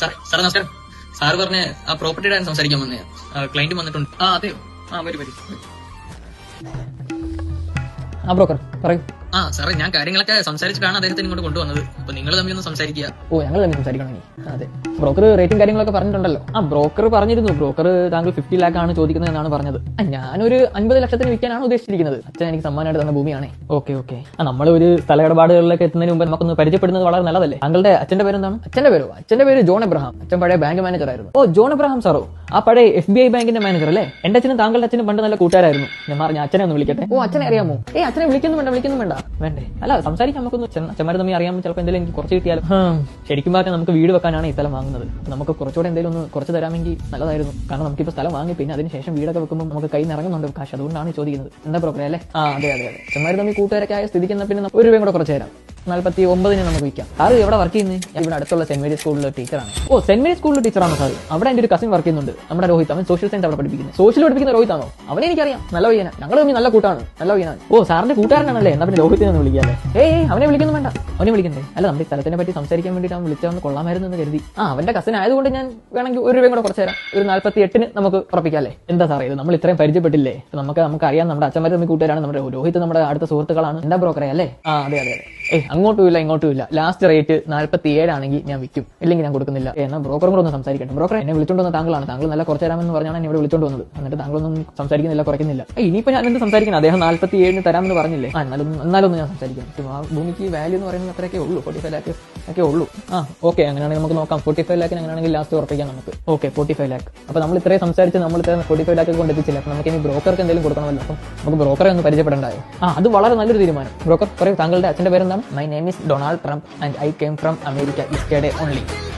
സാറേ നമസ്കാരം. സാർ പറഞ്ഞ ആ പ്രോപ്പർട്ടിയുടെ കാര്യം സംസാരിക്കാൻ വന്നേ ക്ലൈന്റ് വന്നിട്ടുണ്ട്. ആ അതെയോ? ആ വരും വരും. ആ ബ്രോക്കർ പറയൂ. ആ സാറേ ഞാൻ കാര്യങ്ങളൊക്കെ സംസാരിച്ചിട്ടാണ് അദ്ദേഹത്തിന് ഇങ്ങോട്ട് കൊണ്ടുവന്നത്. അപ്പൊ നിങ്ങൾ തമ്മിൽ ഒന്ന് സംസാരിക്കുക. ഓ ഞങ്ങൾ തമ്മിൽ സംസാരിക്കണമെങ്കിൽ അതെ. ബ്രോക്കർ റേറ്റും കാര്യങ്ങളൊക്കെ പറഞ്ഞിട്ടുണ്ടല്ലോ. ആ ബ്രോക്കർ പറഞ്ഞിരുന്നു. ബ്രോക്കർ താങ്കൾ ഫിഫ്റ്റി ലാക്ക് ആണ് ചോദിക്കുന്നത് എന്നാണ് പറഞ്ഞത്. ആ, ഞാനൊരു അൻപത് ലക്ഷത്തിന് വിൽക്കാനാണ് ഉദ്ദേശിച്ചിരിക്കുന്നത്. അച്ഛൻ എനിക്ക് സമ്മാനമായിട്ട് തന്ന ഭൂമിയാണ്. Okay okay. ആ നമ്മൾ ഒരു സ്ഥല ഇടപാടുകളിലേക്ക് എത്തുന്നതിന് മുമ്പ് നമുക്കൊന്ന് പരിചയപ്പെടുന്നത് വളരെ നല്ലതല്ലേ? താങ്കളുടെ അച്ഛന്റെ പേരെന്താണ്? അച്ഛന്റെ പേരോ? അച്ഛന്റെ പേര് ജോൺ എബ്രഹാം. അച്ഛൻ പഴയ ബാങ്ക് മാനേജർ ആയിരുന്നു. ഓ ജോൺ എബ്രഹാം സാറോ? ആ പഴയ എഫ് ബി ഐ ബാങ്കിന്റെ മാനേജർ അല്ലേ? എന്റെ അച്ഛനും താങ്കളുടെ അച്ഛനും പണ്ട് നല്ല കൂട്ടുകാരായിരുന്നു. ഞാൻ മാറി ഞാൻ അച്ഛനെ ഒന്ന് വിളിക്കട്ടെ? ഓ അച്ഛനെ അറിയാമോ? ഏ അച്ഛനെ വിളിക്കുന്നു വേണ്ട വിളിക്കുന്നു വേണ്ട. വേണ്ടേ? അല്ല സംസാരിക്കാൻ നമുക്കൊന്ന് ചെമ്മര തമ്മിൽ അറിയാൻ ചിലപ്പോൾ എന്തെങ്കിലും എനിക്ക് കുറച്ച് കിട്ടിയാലും ശരിക്കും പറഞ്ഞാൽ നമുക്ക് വീട് വെക്കാനാണ് ഈ സ്ഥലം വാങ്ങുന്നത്. നമുക്ക് കുറച്ചുകൂടെ എന്തെങ്കിലും ഒന്ന് കുറച്ച് തരാമെങ്കിൽ നല്ലതായിരുന്നു. കാരണം നമുക്കിപ്പോൾ സ്ഥലം വാങ്ങി പിന്നെ അതിനുശേഷം വീടൊക്കെ വെക്കുമ്പോൾ നമുക്ക് കൈ നിറങ്ങുന്നുണ്ട് കാശ് അതുകൊണ്ടാണ് ചോദിക്കുന്നത്. എന്താ പ്രോബ്ലം അല്ലേ? ആ അതെ അതെ അതെ. ചെമ്മര തമ്മിൽ കൂട്ടുകാരൊക്കെ ആയ സ്ഥിതിക്ക് എന്നാൽ പിന്നെ ഒരു രൂപയും കൂടെ കുറച്ച് തരാം. നാൽപ്പത്തി ഒമ്പതിന് നമുക്ക് വിൽക്കാം സാറ് ഇവിടെ വർക്ക് ചെയ്യുന്നത് ഇവിടെ അടുത്തുള്ള സെന്റ് മേരി സ്കൂളിലെ ടീച്ചറാണ്. ഓ സെന്റ് മേരി സ്കൂളിലെ ടീച്ചറാണോ സാർ അവിടെ എന്റെ ഒരു കസിൻ വർക്ക് ചെയ്യുന്നുണ്ട്. നമ്മുടെ രോഹിത്. അവൻ സോഷ്യൽ സയൻസ് അവിടെ പഠിപ്പിക്കുന്നത്. സോഷ്യൽ പഠിപ്പിക്കുന്ന രോഹിത് ആണോ? അവനെ എനിക്കറിയാം. നല്ല പയ്യനാ. ഞങ്ങൾ തമ്മിൽ നല്ല കൂട്ടാണ്. നല്ല പയ്യനാണ് ഓ സാറിന്റെ കൂട്ടുകാരനാണല്ലേ? എന്നാ പിന്നെ രോഹിത്തിനെ ഒന്ന് വിളിക്കാല്ലേ? ഏയ് അവനെ വിളിക്കുന്നു വേണ്ട. അവനെ വിളിക്കണ്ടേ? അല്ല നമ്മുടെ സ്ഥലത്തിനെ പറ്റി സംസാരിക്കാൻ വേണ്ടിയിട്ട് അവൻ വിളിച്ചാൽ കൊള്ളാമായിരുന്നു എന്ന് കരുതി. ആ അവന്റെ കസിൻ ആയതുകൊണ്ട് ഞാൻ വേണമെങ്കിൽ ഒരു രൂപയും കൂടെ കുറച്ച് തരാം. ഒരു നാൽപ്പത്തി എട്ടിന് നമുക്ക് ഉറപ്പിക്കാല്ലേ? എന്താ സാറേ ഇത്? നമ്മൾ ഇത്രയും പരിചയപ്പെട്ടില്ലേ? നമുക്ക് നമുക്ക് അറിയാം നമ്മുടെ അച്ഛന്മാരെ തമ്മിൽ കൂട്ടുകാരാണ്. നമ്മുടെ രോഹിത് നമ്മുടെ അടുത്ത സുഹൃത്തുക്കളാണ്. എന്താ ബ്രോക്കറെ അല്ലേ? ആ അതെ അതെ അതെ. ഏയ് അങ്ങോട്ടും ഇല്ല ഇങ്ങോട്ടും ഇല്ല. ലാസ്റ്റ് റേറ്റ് നാൽപ്പത്തി ഏഴാണെങ്കിൽ ഞാൻ വിൽക്കും. ഇല്ലെങ്കിൽ ഞാൻ കൊടുക്കുന്നില്ല. ഏ, എന്നാൽ ബ്രോക്കറും കൂടെ ഒന്ന് സംസാരിക്കട്ടെ. ബ്രോക്കർ എന്നെ വിളിച്ചോണ്ട് വന്ന താങ്കളാണ്. താങ്കൾ നല്ല കുറച്ച് തരാമെന്ന് പറഞ്ഞാണ് എന്നെ ഇവിടെ വിളിച്ചോണ്ട് വന്നത്. എന്നിട്ട് താങ്കളൊന്നും സംസാരിക്കുന്നില്ല കുറയ്ക്കുന്നില്ല. ഇനിയിപ്പോൾ ഇനിയിപ്പോ ഞാൻ എന്ത് സംസാരിക്കണം? അദ്ദേഹം നാൽപ്പത്തി ഏഴിന് തരാമെന്ന് പറഞ്ഞില്ലേ? ആ എന്നാലും എന്നാലൊന്നും ഞാൻ സംസാരിക്കും. ആ ഭൂമിക്ക് വാല്യൂ എന്ന് പറയുന്നത് അത്രയൊക്കെ ഉള്ളൂ. ഫോർട്ടി ഫൈവ് ലാക്ക് ഒക്കെ ഉള്ളൂ. ആ ഓക്കെ അങ്ങനെയാണെങ്കിൽ നമുക്ക് നോക്കാം. ഫോർട്ടി ഫൈവ് ലാക്കിന് അങ്ങനെയാണെങ്കിൽ ലാസ്റ്റ് ഉറപ്പിക്കാം നമുക്ക്. ഓക്കെ ഫോർട്ടി ഫൈവ് ലാക്ക് അപ്പോൾ നമ്മൾ ഇത്രയും സംസാരിച്ച് നമ്മൾ ഇത്രയും ഫോർട്ടി ഫൈവ് ലാക്ക് കൊണ്ട് എത്തിച്ചില്ല. അപ്പോൾ നമുക്ക് ഇനി ബ്രോക്കർക്ക് എന്തെങ്കിലും കൊടുക്കണമല്ലോ. അപ്പം നമുക്ക് ബ്രോക്കറെ ഒന്ന് പരിചയപ്പെടണ്ടായോ? ആ അത് വളരെ നല്ലൊരു തീരുമാനം. ബ്രോക്കർ പറയൂ താങ്കളുടെ അച്ഛന്റെ പേരെന്താണ്? My name is Donald Trump and I came from America yesterday only.